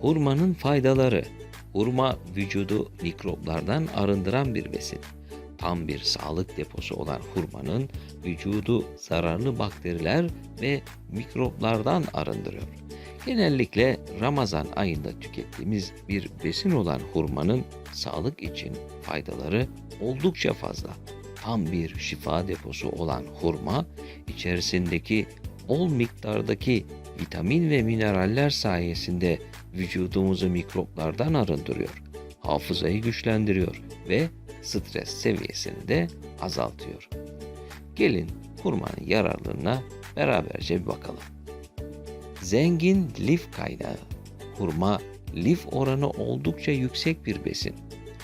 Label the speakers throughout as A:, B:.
A: Hurmanın faydaları. Hurma vücudu mikroplardan arındıran bir besin. Tam bir sağlık deposu olan hurmanın vücudu zararlı bakteriler ve mikroplardan arındırıyor. Genellikle Ramazan ayında tükettiğimiz bir besin olan hurmanın sağlık için faydaları oldukça fazla. Tam bir şifa deposu olan hurma içerisindeki bol miktardaki vitamin ve mineraller sayesinde vücudumuzu mikroplardan arındırıyor, hafızayı güçlendiriyor ve stres seviyesini de azaltıyor. Gelin hurmanın yararlarına beraberce bir bakalım. Zengin lif kaynağı. Hurma lif oranı oldukça yüksek bir besin.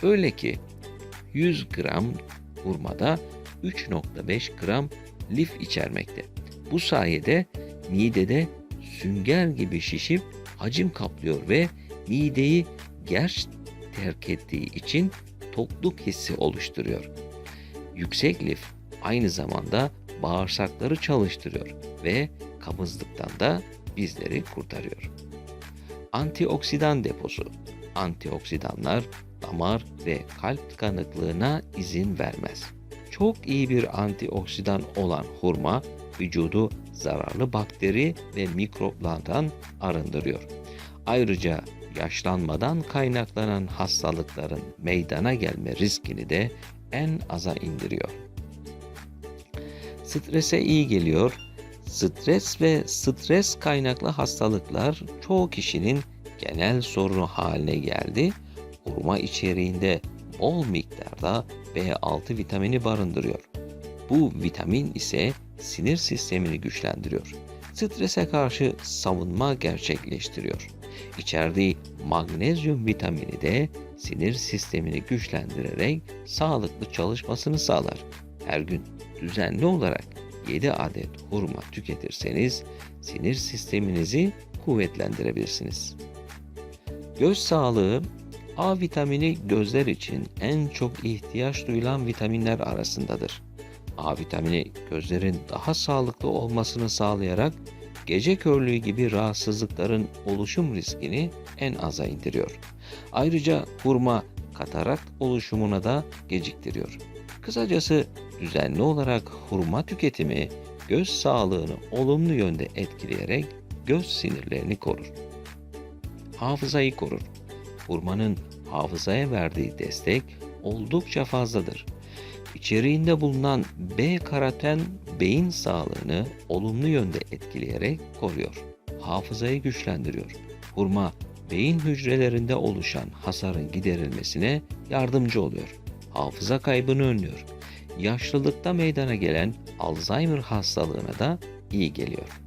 A: Öyle ki 100 gram hurmada 3.5 gram lif içermekte. Bu sayede midede sünger gibi şişip hacim kaplıyor ve mideyi gerç terk ettiği için tokluk hissi oluşturuyor. Yüksek lif aynı zamanda bağırsakları çalıştırıyor ve kabızlıktan da bizleri kurtarıyor. Antioksidan deposu. Antioksidanlar damar ve kalp tıkanıklığına izin vermez. Çok iyi bir antioksidan olan hurma vücudu zararlı bakteri ve mikroplardan arındırıyor. Ayrıca yaşlanmadan kaynaklanan hastalıkların meydana gelme riskini de en aza indiriyor. Strese iyi geliyor. Stres ve stres kaynaklı hastalıklar çoğu kişinin genel sorunu haline geldi. Hurma içeriğinde bol miktarda B6 vitamini barındırıyor. Bu vitamin ise sinir sistemini güçlendiriyor. Strese karşı savunma gerçekleştiriyor. İçerdiği magnezyum vitamini de sinir sistemini güçlendirerek sağlıklı çalışmasını sağlar. Her gün düzenli olarak 7 adet hurma tüketirseniz sinir sisteminizi kuvvetlendirebilirsiniz. Göz sağlığı A vitamini gözler için en çok ihtiyaç duyulan vitaminler arasındadır. A vitamini gözlerin daha sağlıklı olmasını sağlayarak gece körlüğü gibi rahatsızlıkların oluşum riskini en aza indiriyor. Ayrıca hurma katarakt oluşumuna da geciktiriyor. Kısacası düzenli olarak hurma tüketimi göz sağlığını olumlu yönde etkileyerek göz sinirlerini korur. Hafızayı korur. Hurmanın hafızaya verdiği destek oldukça fazladır. İçeriğinde bulunan B karoten beyin sağlığını olumlu yönde etkileyerek koruyor. Hafızayı güçlendiriyor. Hurma beyin hücrelerinde oluşan hasarın giderilmesine yardımcı oluyor. Hafıza kaybını önlüyor. Yaşlılıkta meydana gelen Alzheimer hastalığına da iyi geliyor.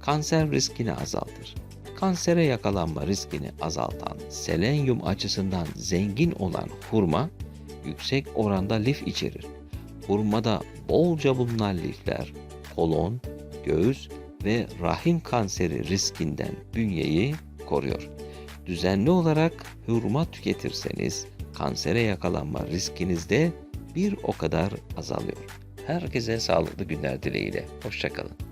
A: Kanser riskini azaltır. Kansere yakalanma riskini azaltan selenyum açısından zengin olan hurma yüksek oranda lif içerir. Hurmada bolca bulunan lifler kolon, göğüs ve rahim kanseri riskinden bünyeyi koruyor. Düzenli olarak hurma tüketirseniz kansere yakalanma riskiniz de bir o kadar azalıyor. Herkese sağlıklı günler dileğiyle. Hoşçakalın.